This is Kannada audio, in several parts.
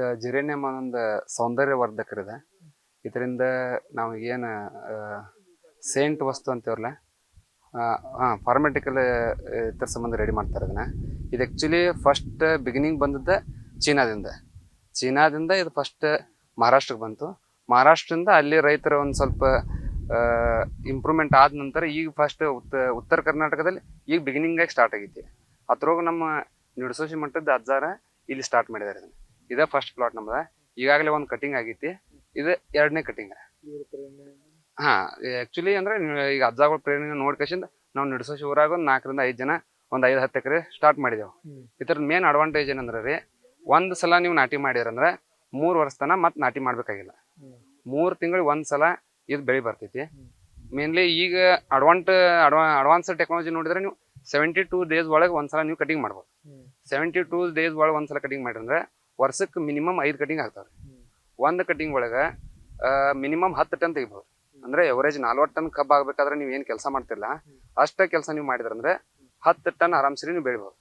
ಇದು ಜಿರೇನಿಯಂ ಅನ್ನೊಂದು ಸೌಂದರ್ಯವರ್ಧಕ ಇದೆ ಇದರಿಂದ ನಾವು ಏನು ಸೇಂಟ್ ವಸ್ತು ಅಂತೀವಲ್ಲ ಹಾಂ, ಫಾರ್ಮೆಟಿಕಲ್ ಇದ್ರ ಸಂಬಂಧ ರೆಡಿ ಮಾಡ್ತಾರೆ ಅದನ್ನು ಇದು ಆ್ಯಕ್ಚುಲಿ ಫಸ್ಟ್ ಬಿಗಿನಿಂಗ್ ಬಂದದ್ದು ಚೀನಾದಿಂದ. ಚೀನಾದಿಂದ ಇದು ಫಸ್ಟ್ ಮಹಾರಾಷ್ಟ್ರಕ್ಕೆ ಬಂತು. ಮಹಾರಾಷ್ಟ್ರದಿಂದ ಅಲ್ಲಿ ರೈತರ ಒಂದು ಸ್ವಲ್ಪ ಇಂಪ್ರೂವ್ಮೆಂಟ್ ಆದ ನಂತರ ಈಗ ಫಸ್ಟ್ ಉತ್ತ, ಉತ್ತರ ಕರ್ನಾಟಕದಲ್ಲಿ ಈಗ ಬಿಗಿನಿಂಗಾಗಿ ಸ್ಟಾರ್ಟ್ ಆಗೈತಿ ಅದ್ರೊಳಗೆ ನಮ್ಮ ನುಡಿಸೋಸಿ ಮಟ್ಟದ ಅಜ್ಜಾರ ಇಲ್ಲಿ ಸ್ಟಾರ್ಟ್ ಮಾಡಿದ್ದಾರೆ ಇದನ್ನ. ಇದೇ ಫಸ್ಟ್ ಪ್ಲಾಟ್ ನಮ್ದ. ಈಗಾಗಲೇ ಒಂದು ಕಟಿಂಗ್ ಆಗೈತಿ. ಇದು ಎರಡನೇ ಕಟಿಂಗ್ ಹಾ ಆಕ್ಚುಲಿ ಅಂದ್ರೆ ಈಗ ಅಜ್ಜಾಗಳ ಪ್ರೇರಣೆ ನೋಡ್ಕೇಶಿಂದ ನಾವು ನಡ್ಸೋ ಶಿವರಾಗ ಒಂದು ನಾಲ್ಕರಿಂದ ಐದು ಜನ ಒಂದು ಐದು ಹತ್ತು ಎಕರೆ ಸ್ಟಾರ್ಟ್ ಮಾಡಿದೆವು. ಹ್ಮ್. ಇದ್ರದ್ದು ಮೇನ್ ಅಡ್ವಾಂಟೇಜ್ ಏನಂದ್ರೆ ರೀ ಒಂದ್ ಸಲ ನೀವು ನಾಟಿ ಮಾಡಿರಂದ್ರೆ ಮೂರ್ ವರ್ಷ ತನ ಮತ್ತೆ ನಾಟಿ ಮಾಡ್ಬೇಕಾಗಿಲ್ಲ. ಮೂರ್ ತಿಂಗಳು ಒಂದು ಸಲ ಇದು ಬೆಳೆ ಬರ್ತೈತಿ. ಮೇನ್ಲಿ ಈಗ ಅಡ್ವಾಂಟ್ ಅಡ್ವಾ ಅಡ್ವಾನ್ಸ್ ಟೆಕ್ನಾಲಜಿ ನೋಡಿದ್ರೆ ನೀವು ಸೆವೆಂಟಿ ಟೂ ಡೇಸ್ ಒಳಗೆ ಒಂದ್ಸಲ ನೀವು ಕಟಿಂಗ್ ಮಾಡ್ಬೋದು. ಸೆವೆಂಟಿ ಟೂ ಡೇಸ್ ಒಳಗೆ ಒಂದ್ಸಲ ಕಟಿಂಗ್ ಮಾಡಿದ್ರೆ ವರ್ಷಕ್ಕೆ ಮಿನಿಮಮ್ ಐದು ಕಟಿಂಗ್ ಆಗ್ತಾವ್ರಿ. ಒಂದು ಕಟಿಂಗ್ ಒಳಗೆ ಮಿನಿಮಮ್ ಹತ್ತು ಟನ್ ತೆಗಿಬೋದು. ಅಂದ್ರೆ ಎವರೇಜ್ ನಾಲ್ವತ್ತು ಟನ್ ಕಬ್ಬು ಆಗ್ಬೇಕಾದ್ರೆ ನೀವು ಏನು ಕೆಲಸ ಮಾಡ್ತಿಲ್ಲ. ಅಷ್ಟೇ ಕೆಲಸ ನೀವು ಮಾಡಿದ್ರಂದ್ರೆ ಹತ್ತು ಟನ್ ಆರಾಮ್ಸರಿ ನೀವು ಬೆಳಿಬೋದು.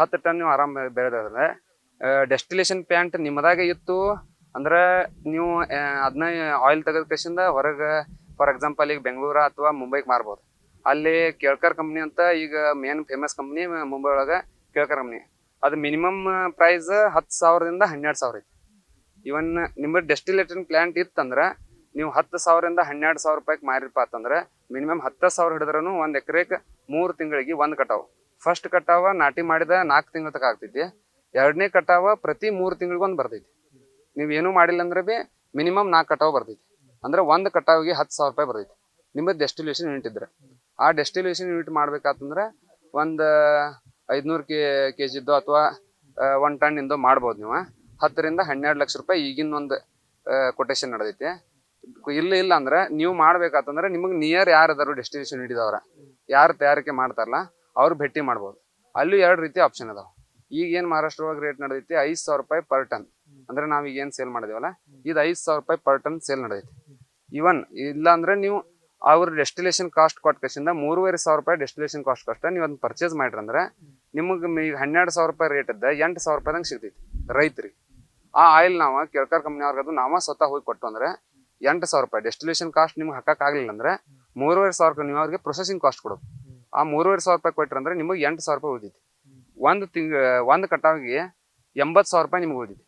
ಹತ್ತು ಟನ್ ನೀವು ಆರಾಮ್ ಬೆಳೆದ್ರೆ ಡೆಸ್ಟಿಲೇಷನ್ ಪ್ಯಾಂಟ್ ನಿಮ್ಮದಾಗೆ ಇತ್ತು. ಅಂದ್ರೆ ನೀವು ಅದನ್ನ ಆಯಿಲ್ ತೆಗೆದ ಕಸಿಂದ ಹೊರಗೆ ಫಾರ್ ಎಕ್ಸಾಂಪಲ್ ಈಗ ಬೆಂಗಳೂರು ಅಥವಾ ಮುಂಬೈಗೆ ಮಾರ್ಬೋದು. ಅಲ್ಲಿ ಕೇಳ್ಕರ್ ಕಂಪ್ನಿ ಅಂತ ಈಗ ಮೇನ್ ಫೇಮಸ್ ಕಂಪ್ನಿ ಮುಂಬೈ ಒಳಗೆ ಕೇಳ್ಕರ್ ಕಂಪ್ನಿ ಅದು ಮಿನಿಮಮ್ ಪ್ರೈಸ್ ಹತ್ತು ಸಾವಿರದಿಂದ ಹನ್ನೆರಡು ಸಾವಿರ ಐತಿ. ಇವನ್ ನಿಮ್ಮ ಡೆಸ್ಟಿಲೇಷನ್ ಪ್ಲಾಂಟ್ ಇತ್ತಂದ್ರೆ ನೀವು ಹತ್ತು ಸಾವಿರದಿಂದ ಹನ್ನೆರಡು ಸಾವಿರ ರೂಪಾಯಿಗೆ ಮಾರಿರಪ್ಪ ಅಂತಂದ್ರೆ ಮಿನಿಮಮ್ ಹತ್ತು ಸಾವಿರ ಹಿಡಿದ್ರೂ ಒಂದು ಎಕರೆಗೆ ಮೂರು ತಿಂಗಳಿಗೆ ಒಂದು ಕಟಾವು. ಫಸ್ಟ್ ಕಟಾವ ನಾಟಿ ಮಾಡಿದ ನಾಲ್ಕು ತಿಂಗಳ ತಕ ಆಗ್ತೈತಿ. ಎರಡನೇ ಕಟಾವ ಪ್ರತಿ ಮೂರು ತಿಂಗಳಿಗೆ ಒಂದು ಬರ್ತೈತಿ. ನೀವು ಏನೂ ಮಾಡಿಲ್ಲ ಅಂದ್ರೆ ಬಿ ಮಿನಿಮಮ್ ನಾಲ್ಕು ಕಟಾವು ಬರ್ತೈತಿ. ಅಂದ್ರೆ ಒಂದು ಕಟಾವಿಗೆ ಹತ್ತು ಸಾವಿರ ರೂಪಾಯಿ ಬರ್ತೈತಿ. ನಿಮ್ಮದು ಡೆಸ್ಟಿಲೇಷನ್ ಯೂನಿಟ್ ಇದ್ರೆ. ಆ ಡೆಸ್ಟಿಲೇಷನ್ ಯೂನಿಟ್ ಮಾಡ್ಬೇಕಾತಂದ್ರೆ ಒಂದು ಐದುನೂರು ಕೆ ಕೆ ಜಿದ್ದು ಅಥವಾ ಒನ್ ಟನ್ ಇಂದು ಮಾಡ್ಬೋದು ನೀವು. ಹತ್ತರಿಂದ ಹನ್ನೆರಡು ಲಕ್ಷ ರೂಪಾಯಿ ಈಗಿನ ಒಂದು ಕೊಟೇಶನ್ ನಡೆದೈತಿ. ಇಲ್ಲ ಇಲ್ಲ ಅಂದ್ರೆ ನೀವು ಮಾಡ್ಬೇಕಾತಂದ್ರೆ ನಿಮಗೆ ನಿಯರ್ ಯಾರು ಇದಾರು ಡೆಸ್ಟಿನೇಷನ್ ಹಿಡಿದವ್ರ. ಯಾರು ತಯಾರಿಕೆ ಮಾಡ್ತಾರಲ್ಲ ಅವ್ರು ಭೇಟಿ ಮಾಡ್ಬೋದು. ಅಲ್ಲೂ ಎರಡು ರೀತಿ ಆಪ್ಷನ್ ಅದಾವ. ಈಗ ಏನು ಮಹಾರಾಷ್ಟ್ರ ಒಳಗೆ ರೇಟ್ ನಡೆದೈತಿ ಐದು ಸಾವಿರ ರೂಪಾಯಿ ಪರ್ ಟನ್ ಅಂದ್ರೆ ನಾವೀಗ ಏನು ಸೇಲ್ ಮಾಡಿದೇವಲ್ಲ ಇದು ಐದು ಸಾವಿರ ರೂಪಾಯಿ ಪರ್ ಟನ್ ಸೇಲ್ ನಡೆದೈತಿ. ಇವನ್ ಇಲ್ಲ ಅಂದ್ರೆ ನೀವು ಅವ್ರ ಡೆಸ್ಟಿಲೇಷನ್ ಕಾಸ್ಟ್ ಕೊಟ್ಟ ಕಸಿಂದ ಮೂರುವರೆ ಸಾವಿರ ರೂಪಾಯಿ ಡೆಸ್ಟಿಲೇಷನ್ ಕಾಸ್ಟ್ ಕಷ್ಟ ನೀವು ಅದನ್ನ ಪರ್ಚೇಸ್ ಮಾಡ್ರಿ ಅಂದ್ರೆ ನಿಮಗೆ ಹನ್ನೆರಡು ಸಾವಿರ ರೂಪಾಯಿ ರೇಟ್ ಇದ್ದ ಎಂಟು ಸಾವಿರ ರೂಪಾಯಿದಂಗೆ ಸಿಗ್ತೈತಿ ರೈತರಿ ಆ ಆಯಿಲ್ ನಾವು ಕೆಳಕರ್ ಅದು ನಾವ ಸ್ವತಃ ಹೋಗಿ ಕೊಟ್ಟು ಅಂದ್ರೆ ಎಂಟು ಸಾವಿರ ರೂಪಾಯಿ ಡೆಸ್ಟಿಲೇಷನ್ ಕಾಸ್ಟ್ ನಿಮ್ಗೆ ಹಾಕಕ್ ಆಗ್ಲಿಲ್ಲ ಅಂದ್ರೆ ಮೂರುವರೆ ಸಾವಿರ ರೂಪಾಯಿ ನೀವು ಅವ್ರಿಗೆ ಪ್ರೊಸೆಸಿಂಗ್ ಕಾಸ್ಟ್ ಕೊಡೋದು ಆ ಮೂರುವರೆ ಸಾವಿರ ರೂಪಾಯಿ ಕೊಟ್ಟರೆ ಅಂದ್ರೆ ನಿಮಗೆ ಎಂಟು ಸಾವಿರ ರೂಪಾಯಿ ಉಳಿದೈತಿ ಒಂದು ತಿಂಗ ಒಂದು ಕಟಾವಿಗೆ ಎಂಬತ್ತು ಸಾವಿರ ರೂಪಾಯಿ ನಿಮ್ಗೆ ಉಳಿದೈತಿ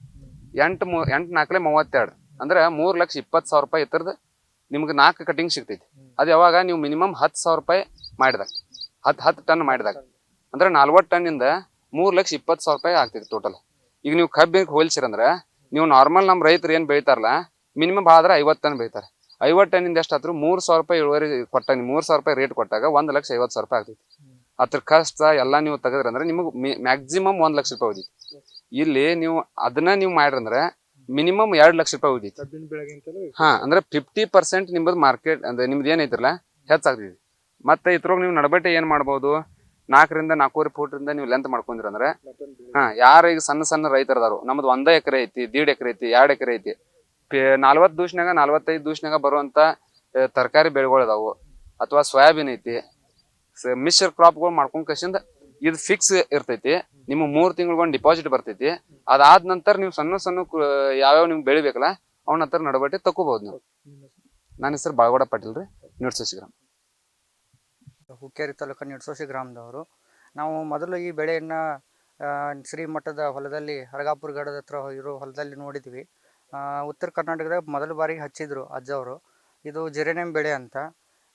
ಎಂಟು ಮೂ ಎಂಟು ನಾಲ್ಕಲೆ ಮೂವತ್ತೆರಡು. ಅಂದ್ರೆ ಮೂರು ಲಕ್ಷ ಇಪ್ಪತ್ತು ಸಾವಿರ ರೂಪಾಯಿ ಇತ್ತರದ ನಿಮ್ಗೆ ನಾಲ್ಕು ಕಟಿಂಗ್ ಸಿಗ್ತೈತಿ. ಅದು ಯಾವಾಗ ನೀವು ಮಿನಿಮಮ್ ಹತ್ತು ಸಾವಿರ ರೂಪಾಯಿ ಮಾಡಿದಾಗ. ಹತ್ತು ಹತ್ತು ಟನ್ ಮಾಡಿದಾಗ. ಅಂದ್ರೆ ನಲ್ವತ್ತು ಟನ್ನಿಂದ ಮೂರು ಲಕ್ಷ ಇಪ್ಪತ್ತು ಸಾವಿರ ರೂಪಾಯಿ ಆಗ್ತೈತಿ ಟೋಟಲ್ ಈಗ ನೀವು ಕಬ್ಬಿಗೆ ಹೋಲ್ಸಿರಂದ್ರೆ ನೀವು ನಾರ್ಮಲ್ ನಮ್ಮ ರೈತರು ಏನು ಬೆಳಿತಾರಲ್ಲ ಮಿನಿಮಮ್ ಆದ್ರೆ ಐವತ್ತು ಟನ್ ಬೆಳಿತಾರೆ. ಐವತ್ತು ಟನ್ನಿಂದ ಎಷ್ಟು ಆದ್ರೂ ಮೂರು ಸಾವಿರ ರೂಪಾಯಿ ಇಳುವರಿ ಕೊಟ್ಟಾಗ ಮೂರು ಸಾವಿರ ರೂಪಾಯಿ ರೇಟ್ ಕೊಟ್ಟಾಗ ಒಂದು ಲಕ್ಷ ಐವತ್ತು ಸಾವಿರ ರೂಪಾಯಿ ಆಗ್ತೈತಿ. ಅದ್ರ ಕಷ್ಟ ಎಲ್ಲ ನೀವು ತೆಗೆದ್ರಂದ್ರೆ ನಿಮಗೆ ಮ್ಯಾಕ್ಸಿಮಮ್ ಒಂದು ಲಕ್ಷ ರೂಪಾಯಿ ಹೋಗಿತ್ತು. ಇಲ್ಲಿ ನೀವು ಅದನ್ನ ನೀವು ಮಾಡ್ರಂದ್ರೆ ಮಿನಿಮಮ್ ಎರಡ್ ಲಕ್ಷ ರೂಪಾಯಿ ಉಳಿತೈತಿ ಕಬ್ಬಿನ ಬೆಳೆಗಿಂತಲೂ ಹಾ ಅಂದ್ರೆ ಫಿಫ್ಟಿ ಪರ್ಸೆಂಟ್ ನಿಮ್ಮದು ಮಾರ್ಕೆಟ್ ಅಂದ್ರೆ ನಿಮ್ದು ಏನೈತಿರಲ್ಲ ಹೆಚ್ಚಾಗ್ತೈತಿ ಮತ್ತೆ ಇದ್ರೊಳಗೆ ನೀವು ನಡಬಟ್ಟೆ ಏನ್ ಮಾಡ್ಬೋದು? ನಾಲ್ಕರಿಂದ ನಾಲ್ಕೂವರೆ ಫೂಟ್ರಿಂದ ನೀವು ಲೆಂತ್ ಮಾಡ್ಕೊಂಡಿರಂದ್ರೆ ಹಾ ಯಾರು ಈಗ ಸಣ್ಣ ಸಣ್ಣ ರೈತರ ಅದಾರು ನಮ್ದು ಒಂದೇ ಎಕರೆ ಐತಿ ದೀಡ್ ಎಕರೆ ಐತಿ ಎರಡ್ ಎಕರೆ ಐತಿ ನಲ್ವತ್ತು ದೂಷ್ನಾಗ ನಲ್ವತ್ತೈದು ದೂಷ್ನಾಗ ಬರುವಂತ ತರಕಾರಿ ಬೆಳೆಗಳು ಅದಾವು. ಅಥವಾ ಸೋಯಾಬೀನ್ ಐತಿ ಮಿಶ್ರ ಮಿಶ್ರ ಕ್ರಾಪ್ಗಳು ಮಾಡ್ಕೊಂಡ್ ಕಸಿಂದ ಇದು ಫಿಕ್ಸ್ ಇರ್ತೈತಿ. ನಿಮ್ಮ ಮೂರ್ ತಿಂಗಳಿಗೊಂದು ಡಿಪಾಸಿಟ್ ಬರ್ತೈತಿ. ಅದಾದ ನಂತರ ನೀವು ಸಣ್ಣ ಸಣ್ಣ ಯಾವ್ಯಾವ ನಿಮ್ಗೆ ಬೆಳಿಬೇಕಲ್ಲ, ಅವನ ಹತ್ರ ನಡಬಟ್ಟಿ ತಕೋಬಹುದು ನೀವು? ನನ್ನ ಹೆಸರು ಬಾಳಗೌಡ ಪಾಟೀಲ್ ರೀ ನಿಡ್ಸೋಸಿಗ್ರಾಮ್ ಹುಕ್ಕೇರಿ ತಾಲೂಕಿನ ನಿಡ್ಸೋಸಿ ಗ್ರಾಮದವರು. ನಾವು ಮೊದಲು ಈ ಬೆಳೆಯನ್ನು ಶ್ರೀಮಠದ ಹೊಲದಲ್ಲಿ, ಹರಗಾಪುರ ಗಡದ ಹತ್ರ ಇರೋ ಹೊಲದಲ್ಲಿ ನೋಡಿದ್ವಿ. ಉತ್ತರ ಕರ್ನಾಟಕದಾಗ ಮೊದಲ ಬಾರಿಗೆ ಹಚ್ಚಿದ್ರು ಅಜ್ಜವರು. ಇದು ಜಿರೇನಿಯಂ ಬೆಳೆ ಅಂತ.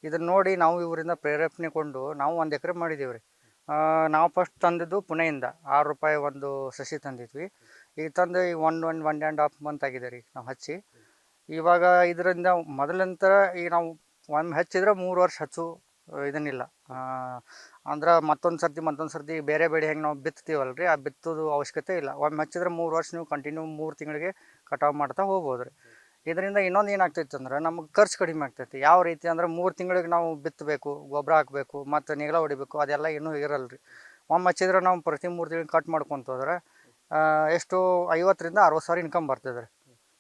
ಇದನ್ನ ನೋಡಿ ನಾವು ಇವರಿಂದ ಪ್ರೇರೇಪಣೆಗೊಂಡು ನಾವು ಒಂದು ಎಕರೆ ಮಾಡಿದ್ದೀವಿ ನಾವು ಫಸ್ಟ್ ತಂದಿದ್ದು ಪುಣೆಯಿಂದ. ಆರು ರೂಪಾಯಿ ಒಂದು ಸಸಿ ತಂದಿದ್ವಿ. ಈಗ ತಂದು ಈಗ one one one and half month ಆಗಿದೆ ರೀ ನಾವು ಹಚ್ಚಿ. ಇವಾಗ ಇದರಿಂದ ಮೊದಲಂತರ ಈಗ ನಾವು ಒಮ್ಮೆ ಹಚ್ಚಿದ್ರೆ ಮೂರು ವರ್ಷ ಹಚ್ಚು, ಇದನ್ನಿಲ್ಲ. ಅಂದ್ರೆ ಮತ್ತೊಂದು ಸರ್ತಿ ಮತ್ತೊಂದು ಸರ್ತಿ ಬೇರೆ ಬೆಳೆ ಹೆಂಗೆ ನಾವು ಬಿತ್ತೀವಲ್ಲ ರೀ ಆ ಬಿತ್ತೋದು ಅವಶ್ಯಕತೆ ಇಲ್ಲ. ಒಮ್ಮೆ ಹಚ್ಚಿದ್ರೆ ಮೂರು ವರ್ಷ ನೀವು ಕಂಟಿನ್ಯೂ ಮೂರು ತಿಂಗಳಿಗೆ ಕಟಾವು ಮಾಡ್ತಾ ಹೋಗ್ಬೋದು ರೀ ಇದರಿಂದ ಇನ್ನೊಂದು ಏನಾಗ್ತೈತೆ ಅಂದ್ರೆ ನಮಗೆ ಖರ್ಚು ಕಡಿಮೆ ಆಗ್ತೈತಿ. ಯಾವ ರೀತಿ ಅಂದ್ರೆ ಮೂರು ತಿಂಗಳಿಗೆ ನಾವು ಬಿತ್ತಬೇಕು ಗೊಬ್ಬರ ಹಾಕಬೇಕು ಮತ್ತು ನೆಗಳ ಹೊಡಿಬೇಕು ಅದೆಲ್ಲ ಇನ್ನೂ ಇರಲ್ಲ ರೀ ಒಮ್ಮೆ ಹಚ್ಚಿದ್ರೆ ನಾವು ಪ್ರತಿ ಮೂರು ತಿಂಗಳಿಗೆ ಕಟ್ ಮಾಡ್ಕೊಂತ ಹೋದ್ರೆ ಆ, ಎಷ್ಟು ಐವತ್ತರಿಂದ ಅರವತ್ತು ಸಾವಿರ ಇನ್ಕಮ್ ಬರ್ತದೆ ರೀ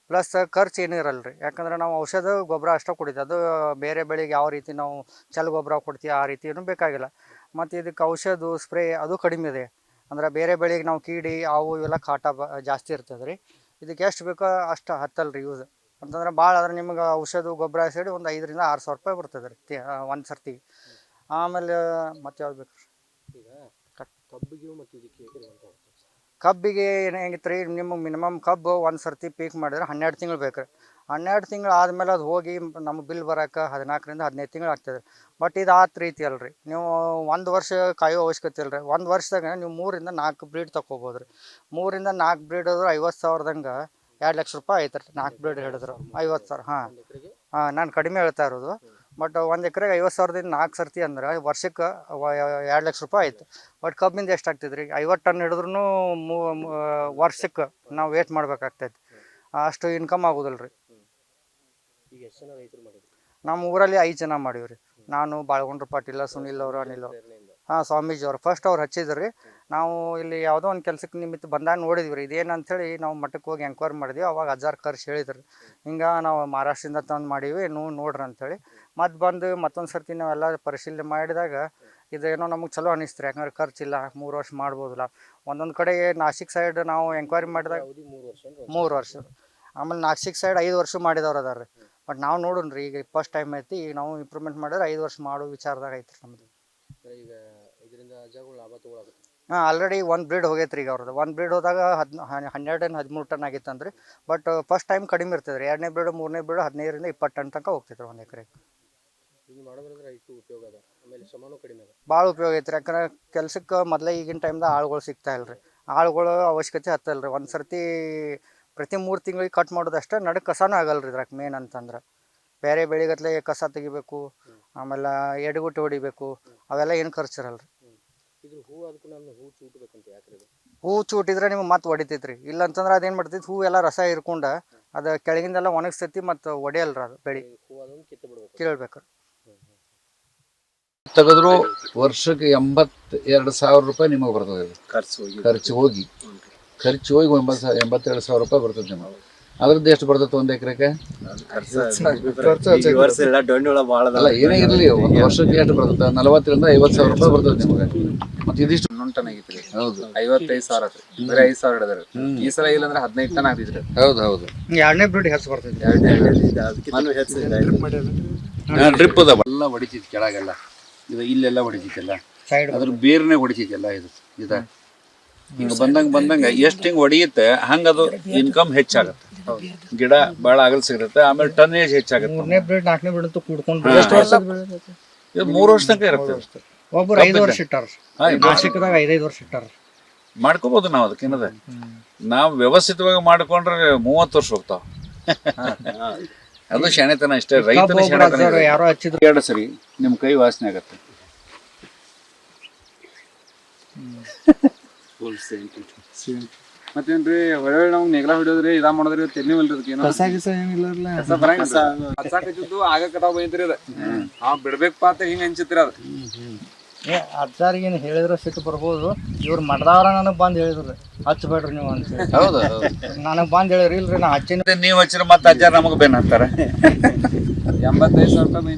ಪ್ಲಸ್ ಖರ್ಚು ಏನೂ ಇರಲ್ಲ ರೀ ಯಾಕಂದ್ರೆ ನಾವು ಔಷಧ ಗೊಬ್ಬರ ಅಷ್ಟೇ ಕೊಡಿದ್ವಿ ಅದು ಬೇರೆ ಬೆಳೆಗೆ ಯಾವ ರೀತಿ ನಾವು ಚಲ್ ಗೊಬ್ಬರ ಕೊಡ್ತೀವಿ ಆ ರೀತಿ ಏನೂ ಬೇಕಾಗಿಲ್ಲ. ಮತ್ತು ಇದಕ್ಕೆ ಔಷಧ ಸ್ಪ್ರೇ ಅದು ಕಡಿಮೆ ಇದೆ. ಅಂದ್ರೆ ಬೇರೆ ಬೆಳೆಗೆ ನಾವು ಕೀಡಿ ಅವು ಇವೆಲ್ಲ ಕಾಟ ಜಾಸ್ತಿ ಇರ್ತದೆ ರೀ ಇದಕ್ಕೆ ಎಷ್ಟು ಬೇಕೋ ಅಷ್ಟು ಹತ್ತಲ್ರಿ ಯೂಸ್ ಅಂತಂದ್ರೆ ಭಾಳ ಆದ್ರೆ ನಿಮ್ಗೆ ಔಷಧ ಗೊಬ್ಬರ ಸೇರಿ ಒಂದು ಐದರಿಂದ ಆರು ಸಾವಿರ ರೂಪಾಯಿ ಬರ್ತದೆ ರೀ ಒಂದು ಸರ್ತಿ. ಆಮೇಲೆ ಮತ್ತೆ ಯಾವ್ದು ಬೇಕು ಈಗ ಕಬ್ಬಿಗೆ ಮತ್ತು ಇದಕ್ಕೆ ಇರುವಂಥ ಕಬ್ಬಿಗೆ ಏನು ಹೆಂಗಿತ್ತು ರೀ ನಿಮಗೆ ಮಿನಿಮಮ್ ಕಬ್ಬು ಒಂದು ಸರ್ತಿ ಪೀಕ್ ಮಾಡಿದ್ರೆ ಹನ್ನೆರಡು ತಿಂಗಳು ಬೇಕು ರೀ. ಹನ್ನೆರಡು ತಿಂಗಳು ಆದಮೇಲೆ ಅದು ಹೋಗಿ ನಮ್ಗೆ ಬಿಲ್ ಬರೋಕೆ ಹದಿನಾಲ್ಕರಿಂದ ಹದಿನೈದು ತಿಂಗಳು ಆಗ್ತದೆ ಬಟ್ ಇದು ಆತ್ ರೀತಿ ಅಲ್ರಿ ನೀವು ಒಂದು ವರ್ಷ ಕಾಯೋ ಅವಶ್ಯಕತೆ ಇಲ್ಲ ರೀ. ಒಂದು ವರ್ಷದಾಗ ನೀವು ಮೂರಿಂದ ನಾಲ್ಕು ಬ್ರೀಡ್ ತೊಗೋಬೋದು ರೀ. ಮೂರಿಂದ ನಾಲ್ಕು ಬ್ರೀಡ್ ಆದ್ರೆ ಐವತ್ತು ಸಾವಿರದಂಗೆ ಎರಡು ಲಕ್ಷ ರೂಪಾಯಿ ಐತೆ ರೀ ನಾಲ್ಕು ಬ್ಲೇಡ್ ಹಿಡಿದ್ರು. ಐವತ್ತು ಸಾವಿರ ಹಾಂ. ಹಾಂ ನಾನು ಕಡಿಮೆ ಹೇಳ್ತಾ ಇರೋದು. ಬಟ್ ಒಂದು ಎಕರೆಗೆ ಐವತ್ತು ಸಾವಿರದಿಂದ ನಾಲ್ಕು ಸರ್ತಿ ಅಂದ್ರೆ ವರ್ಷಕ್ಕೆ ಎರಡು ಲಕ್ಷ ರೂಪಾಯಿ ಆಯ್ತು. ಬಟ್ ಕಬ್ಬಿಂದ ಎಷ್ಟು ಆಗ್ತದೆ ರೀ ಐವತ್ತು ಟನ್ ಹಿಡಿದ್ರೂ ಮೂ ವರ್ಷಕ್ಕೆ ನಾವು ವೇಟ್ ಮಾಡ್ಬೇಕಾಗ್ತೈತಿ. ಅಷ್ಟು ಇನ್ಕಮ್ ಆಗೋದಿಲ್ಲ ರೀ ನಮ್ಮ ಊರಲ್ಲಿ ಐದು ಜನ ಮಾಡೀವಿ ರೀ ನಾನು ಬಾಳಗೊಂಡ್ರ ಪಾಟೀಲ ಸುನಿಲ್ ಅವರು ಅನಿಲ್ ಅವರು. ಹಾಂ ಸ್ವಾಮೀಜಿ ಅವರು. ಫಸ್ಟ್ ಅವ್ರು ಹಚ್ಚಿದ್ರು. ರೀ ನಾವು ಇಲ್ಲಿ ಯಾವುದೋ ಒಂದು ಕೆಲಸಕ್ಕೆ ನಿಮಿತ್ತ ಬಂದಾಗ ನೋಡಿದ್ವಿ ರೀ. ಇದೇನು ಅಂಥೇಳಿ ನಾವು ಮಠಕ್ಕೆ ಹೋಗಿ ಎಂಕ್ವೈರಿ ಮಾಡಿದ್ವಿ. ಅವಾಗ ಹಜಾರ್ ಖರ್ಚು ಹೇಳಿದ್ರು ಹಿಂಗೆ ನಾವು ಮಹಾರಾಷ್ಟ್ರದಿಂದ ತಂದು ಮಾಡೀವಿ. ನೀವು ನೋಡ್ರಿ ಅಂಥೇಳಿ ಮತ್ತು ಬಂದು ಮತ್ತೊಂದು ಸರ್ತಿ ನಾವೆಲ್ಲ ಪರಿಶೀಲನೆ ಮಾಡಿದಾಗ ಇದೇನೋ ನಮಗೆ ಚಲೋ ಅನಿಸ್ತು ರೀ ಯಾಕಂದ್ರೆ ಖರ್ಚಿಲ್ಲ ಮೂರು ವರ್ಷ ಮಾಡ್ಬೋದಲ್ಲ. ಒಂದೊಂದು ಕಡೆ ನಾಸಿಕ್ ಸೈಡ್ ನಾವು ಎಂಕ್ವೈರಿ ಮಾಡಿದಾಗ ಮೂರು ವರ್ಷ ಮೂರು ವರ್ಷ. ಆಮೇಲೆ ನಾಸಿಕ್ ಸೈಡ್ ಐದು ವರ್ಷ ಮಾಡಿದವ್ರು ಅದಾರ ರೀ. ಬಟ್ ನಾವು ನೋಡೋಣ ರೀ. ಈಗ ಫಸ್ಟ್ ಟೈಮ್ ಐತಿ. ಈಗ ನಾವು ಇಂಪ್ರೂವ್ಮೆಂಟ್ ಮಾಡಿದ್ರೆ ಐದು ವರ್ಷ ಮಾಡೋ ವಿಚಾರದಾಗ ಐತ್ರಿ ನಮ್ದು. ಅಂದ್ರೆ ಈಗ ಇದರಿಂದ ಜಗಳ ಲಾಭ ಹಾಂ ಆಲ್ರೆಡಿ ಒಂದು ಬ್ರೀಡ್ ಹೋಗೈತೆ ರೀ ಈಗ ಅವ್ರದ್ದು. ಒಂದು ಬ್ರೀಡ್ ಹೋದಾಗ ಹದ್ ಹನ್ನೆರಡು ಹದಿಮೂರು ಟನ್ ಆಗಿತ್ತಂದ್ರಿ ಬಟ್ ಫಸ್ಟ್ ಟೈಮ್ ಕಡಿಮೆ ಇರ್ತದೆ ರೀ ಎರಡನೇ ಬ್ರೀಡ್ ಮೂರನೇ ಬ್ರೀಡ್ ಹದಿನೈದರಿಂದ ಇಪ್ಪತ್ತು ಟನ್ ತನಕ ಹೋಗ್ತಿದ್ರು ಒಂದು ಎಕರೆ. ಭಾಳ ಉಪಯೋಗ ಐತ್ರಿ. ಯಾಕಂದ್ರೆ ಕೆಲ್ಸಕ್ಕೆ ಮೊದಲೇ ಈಗಿನ ಟೈಮ್ದಾಗ ಆಳುಗಳು ಸಿಗ್ತಾ ಇಲ್ಲ ರೀ ಆಳುಗಳು ಅವಶ್ಯಕತೆ ಹತ್ತಲ್ಲ ರೀ ಒಂದು ಸರ್ತಿ ಪ್ರತಿ ಮೂರು ತಿಂಗಳಿಗೆ ಕಟ್ ಮಾಡೋದಷ್ಟೇ ನಡು ಕಸನೂ ಆಗಲ್ಲ ರೀ ಇದ್ರಾಗ ಮೇನ್ ಅಂತಂದ್ರೆ. ಬೇರೆ ಬೆಳಿಗತ್ಲೆ ಕಸ ತೆಗಿಬೇಕು ಆಮೇಲೆ ಎಡಗುಟ್ಟು ಹೊಡಿಬೇಕು ಅವೆಲ್ಲ ಏನು ಖರ್ಚಿರಲ್ಲ ರೀ ಇದ್ರ ಹೂ ಅದಕ್ಕೂ ನಾನು ಹೂ ಚೂಟ್ಬೇಕಂತ ಯಾಕ್ರಿ ಇದು ಹೂ ಚೂಟಿದ್ರೆ ನಿಮ್ಗೆ ಮತ್ತೆ ಹೊಡಿತೈತ್ರಿ ಇಲ್ಲ ಅಂತಂದ್ರೆ ಅದೇನು ಮಾಡ್ತೈತಿ ಹೂ ಎಲ್ಲ ರಸ ಇರ್ಕೊಂಡ ಅದ ಕೆಳಗಿಂದೆಲ್ಲ ಒಣಗಿಸ್ತೈತಿ ಮತ್ತು ಒಡೆಯಲ್ರ ಅದು ಬೆಳೆ. ಹೂ ಕಿತ್ತು ಬಿಡ್ಬೇಕು. ಕೀಳ್ಬೇಕು. ತೆಗೆದ್ರು ವರ್ಷಕ್ಕೆ ಎಂಬತ್ ಎರಡು ಸಾವಿರ ರೂಪಾಯಿ ನಿಮಗೆ ಬರ್ತದೆ. ಖರ್ಚು ಹೋಗಿ. ಖರ್ಚು ಹೋಗಿ. ಖರ್ಚು ಹೋಗಿ ಎಂಬತ್ತು ಸಾವಿರ ಎಂಬತ್ತೆರಡು ಸಾವಿರ ರೂಪಾಯಿ ಬರ್ತದೆ ನಿಮಗೆ. ಅದ್ರದ್ದು ಎಷ್ಟು ಬರ್ತದೆ ಒಂದ್ ಎಕರೆಗೆ? ಅಲ್ಲ ಏನೇ ಇರಲಿ ಒಂದು ವರ್ಷಕ್ಕೆ ಎಷ್ಟು ಬರ್ತದ ನಲವತ್ತರಿಂದ ಐವತ್ತು ಸಾವಿರ ರೂಪಾಯಿ ಬರ್ತದೆ ನಿಮಗೆ. ಮತ್ತೆ ಇದಿಷ್ಟು ಟನ್ ರೀ ಹೌದು. ಐವತ್ತೈದು ಸಾವಿರ ಆತ್ರಿ. ಬರೀ ಐದ್ ಸಾವಿರ ಹಿಡಿದ್ರಿ. ಈ ಸಲ ಇಲ್ಲ ಅಂದ್ರೆ ಹದಿನೈದು ಟನ್ ಆಗ್ತಿದ್ರಿ. ಹೌದು ಹೌದು. ಎರಡನೇ ಬ್ರೀಡ್ ಹೆಚ್ಚು ಬರ್ತೈತಿ. ಅದಕ್ಕಿಂತ ಹೆಚ್ಚು ಡ್ರಿಪ್ ಅದ. ಎಲ್ಲ ಹೊಡಿತಿತ್ತು ಕೆಳಗೆಲ್ಲ. ಇದು ಇಲ್ಲೆಲ್ಲ ಹೊಡಿತಿತ್ತಲ್ಲ? ಅದ್ರ ಬೇರ್ನೆ ಹೊಡಿತಿತ್ತಲ್ಲ ಇದು? ಇದ? ಹಿಂಗ ಬಂದಂಗ ಬಂದಂಗ ಎಷ್ಟು ಹಿಂಗ್ ಹೊಡಿಯುತ್ತೆ ಹಂಗ ಅದು ಇನ್ಕಮ್ ಹೆಚ್ಚಾಗುತ್ತೆ. ಗಿಡ ಬಹಳ ಅಗಲ್ ಸಿಗುತ್ತೆ ಆಮೇಲೆ ಟನ್ ಏಜ್ ಹೆಚ್ಚಾಗುತ್ತೆ. ಮೂರನೇ ಬ್ರೀಡ್ ನಾಲ್ಕನೇ ಬ್ರೀಡ್ ಅಂತ ಕೂಡ್ಕೊಂಡು. ಎಷ್ಟು ವರ್ಷದ ಇದು ಮೂರು ವರ್ಷ. ತನಕ ಇರುತ್ತೆ ಒಬ್ಬರು ಐದು ವರ್ಷ ಇಟ್ಟಾರ ಹಾ, ನಾಸಿಕದಾಗ ಐದೈದು ವರ್ಷ ಇಟ್ಟಾರ ಮಾಡ್ಕೋಬಹುದು ನಾವು ಅದಕ್ಕೇನದ ನಾವು ವ್ಯವಸ್ಥಿತವಾಗಿ ಮಾಡ್ಕೊಂಡ್ರೆ ಮೂವತ್ತು ವರ್ಷ ಹೋಗ್ತಾವ. ಅದು ಶಾಣೆತನ ಅಷ್ಟೇ ರೈತನ ಶಾಣೆತನ. ಯಾರೋ ಹಚ್ಚಿದ್ರು. ಎರಡು ಸರಿ ನಿಮ್ ಕೈ ವಾಸನೆ ಆಗತ್ತೆ. ಮತ್ತೇನ್ರಿ ಒಳ್ಳೆ ನಮ್ಗ್ ನೆಗಲ ಹೊಡಿಯೋದ್ರಿ ಇದಾ ಮಾಡೋದ್ರಿ ತೆಲಿವಲ್ರಿ ಅದಕ್ಕೆ ಏನೋ. ಕಸ ಬರಂಗಿಲ್ಲ. ಹಚ್ಚಾಕತ್ತಿದ್ದು ಆಗ ಕಟಾವ್ ಬೈತ್ರಿ ಅದ. ಆ ಬಿಡ್ಬೇಕಪ್ಪ ಅಂತ ಹಿಂಗ ಅನ್ಸಿತ್ರಿ ಅದ. ಏ ಅಜ್ಜಾರಿಗೆ ಏನು ಹೇಳಿದ್ರೆ ಸಿಟ್ಟು ಬರ್ಬೋದು. ಇವ್ರು ಮಡ್ದವ್ರ ನನಗೆ ಬಂದು ಹೇಳಿದ್ರು. ಹಚ್ಬೇಡ್ರಿ ನೀವು ಅಂತ ಹೌದು ನನಗೆ ಬಂದು ಹೇಳಿರಿ ಇಲ್ರಿ ನಾ ಹಚ್ಚಿನ. ನೀವು ನೀವ್ ಹಚ್ಚಿರ ಮತ್ತೆ ಅಜ್ಜಾರ ನಮಗೆ ಬೆನ್ ಹಾಕ್ತಾರ ಎಂಬತ್ತೈದು ಸಾವಿರ ರೂಪಾಯಿ